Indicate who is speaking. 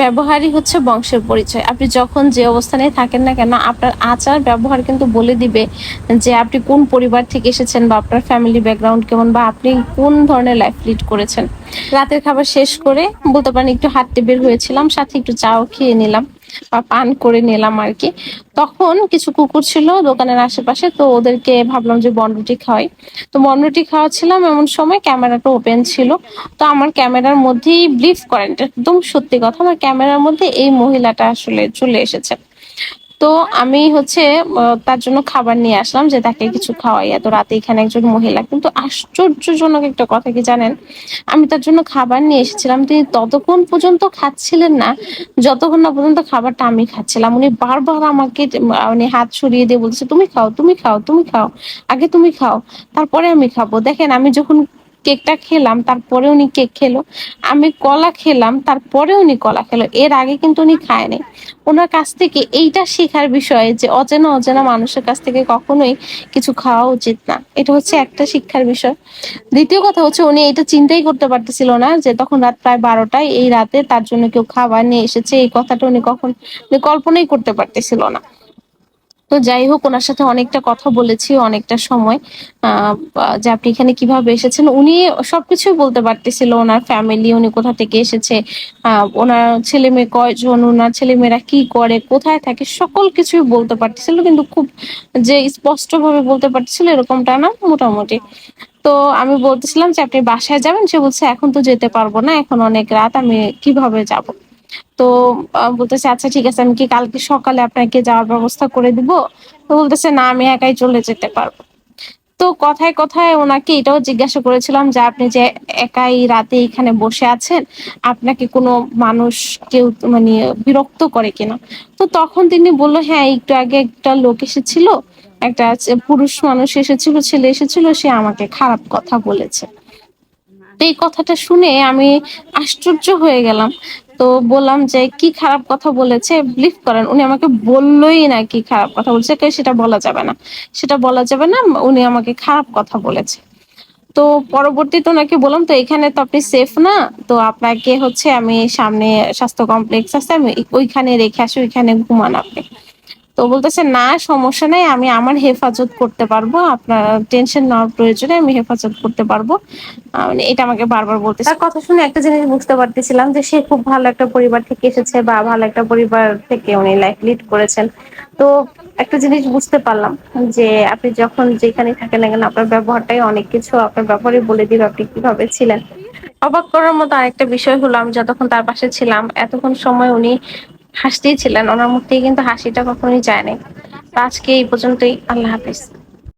Speaker 1: ব্যবহারই হচ্ছে বংশের পরিচয়। আপনি যখন যে অবস্থানে থাকেন না কেন, আপনার আচার ব্যবহার কিন্তু বলে দিবে যে আপনি কোন পরিবার থেকে এসেছেন বা আপনার ফ্যামিলি ব্যাকগ্রাউন্ড কেমন বা আপনি কোন ধরনের লাইফ লিড করেছেন। রাতের খাবার শেষ করে, বলতে পারেন একটু হাঁটতে বের হয়েছিলাম, সাথে একটু চাও খেয়ে নিলাম। বা পান করে নিলাম আর কি। তখন কিছু কুকুর ছিল দোকানের আশেপাশে, তো ওদেরকে ভাবলাম যে বনরুটি খাওয়াই। তো বনরুটি খাওয়াচ্ছিলাম এমন সময় ক্যামেরাটা ওপেন ছিল। তো আমার ক্যামেরার মধ্যেই ব্লিফ করেন, একদম সত্যি কথা, আমার ক্যামেরার মধ্যে এই মহিলাটা আসলে চলে এসেছে। তো আমি হচ্ছে তার জন্য খাবার নিয়ে আসলাম যে তাকে কিছু খাওয়াই এত রাতে এখানে একজন মহিলা, কিন্তু আশ্চর্যজনক একটা কথা কি জানেন? আমি তার জন্য খাবার নিয়ে এসেছিলাম, তিনি ততক্ষণ পর্যন্ত খাচ্ছিলেন না, যতক্ষণ না পর্যন্ত খাবারটা আমি খাচ্ছিলাম। উনি বারবার আমাকে মানে হাত সরিয়ে দিয়ে বলছে তুমি খাও তুমি খাও তুমি খাও, আগে তুমি খাও, তারপরে আমি খাব। দেখেন, আমি যখন কেকটা খেলাম, তারপরে উনি কেক খেলো। আমি কলা খেলাম, তারপরে উনি কলা খেলো। এর আগে কিন্তু উনি খায়নি। ওনার কাছ থেকে এইটা শেখার বিষয় যে অচেনা অচেনা মানুষের কাছ থেকে কখনোই কিছু খাওয়া উচিত না। এটা হচ্ছে একটা শিক্ষার বিষয়। দ্বিতীয় কথা হচ্ছে উনি এটা চিন্তাই করতে পারতেছিল না যে তখন রাত প্রায় বারোটায় এই রাতে তার জন্য কেউ খাবার নিয়ে এসেছে। এই কথাটা উনি কখন কল্পনাই করতে পারতেছিল না। তো যাই হোক, ওনার সাথে অনেকটা কথা বলেছি, অনেকটা সময়। যে আপনি এখানে কীভাবে এসেছেন, উনি সবকিছুই বলতে পারতেছিল, ওনার ফ্যামিলি উনি কোথা থেকে এসেছে ওনার ছেলে মেয়ে কয়জন, ওনার ছেলে মেয়েরা কি করে, কোথায় থাকে, সকল কিছুই বলতে পারতেছিল, কিন্তু খুব যে স্পষ্ট ভাবে বলতে পারতেছিল, এরকমটা না, মোটামুটি। তো আমি বলতেছিলাম যে, আপনি বাসায় যাবেন? সে বলছে, এখন তো যেতে পারব না, এখন অনেক রাত, আমি কীভাবে যাব? তো বলতেছে আচ্ছা ঠিক আছে, আমি কি কালকে সকালে আপনাকে যাওয়ার ব্যবস্থা করে দিব? তো বলতেছে, না, আমি একাই চলে যেতে পারব। তো কথায় কথায় ওনাকে এটাও জিজ্ঞাসা করেছিলাম যে, আপনি যে একাই রাতে এখানে বসে আছেন, আপনাকে কোনো মানুষ কেউ মানে বিরক্ত করে কিনা? তো তখন তিনি বলল হ্যাঁ একটু আগে একটা লোক এসেছিল, একটা পুরুষ মানুষ এসেছিল, ছেলে এসেছিল, সে আমাকে খারাপ কথা বলেছে। এই কথাটা শুনে আমি আশ্চর্য হয়ে গেলাম তো বললাম যে, কি খারাপ কথা বলেছে? বিলিভ করেন, উনি আমাকে বললই না কি খারাপ কথা বলছে সেটা বলা যাবে না। সেটা বলা যাবে না, উনি আমাকে খারাপ কথা বলেছে। তো পরবর্তীতে ওনাকে বললাম, তো এখানে তো আপনি সেফ না? তো আপনাকে হচ্ছে আমি সামনে স্বাস্থ্য কমপ্লেক্স আছে, আমি ওইখানে রেখে আসি, ওইখানে ঘুমান আপনি। তো বলতেছে, না, সমস্যা নেই, আমি আমার হেফাজত করতে পারব। আপনার টেনশন নেওয়ার প্রয়োজনে আমি হেফাজত করতে পারব। মানে এটা আমাকে বারবার বলতে তার কথা শুনে একটা জিনিস বুঝতে পারতেছিলাম যে, সে খুব ভালো একটা পরিবার থেকে এসেছে বা ভালো একটা পরিবার থেকে উনি লাইফ লিড করেছেন। তো একটা জিনিস বুঝতে পারলাম যে, আপনি যখন যেখানে থাকেন না কেন, আপনার ব্যবহারটাই অনেক কিছু, আপনার ব্যবহারই বলে দিবে আপনি কীভাবে ছিলেন। অবাক করার মতো আরেকটা বিষয় হলো, আমি যতক্ষণ তার পাশে ছিলাম, এতক্ষণ সময় উনি হাসতেই ছিলেন। ওনার মুখ থেকে কিন্তু হাসিটা কখনোই যায়নি আজকে এই পর্যন্তই। আল্লাহ হাফিজ।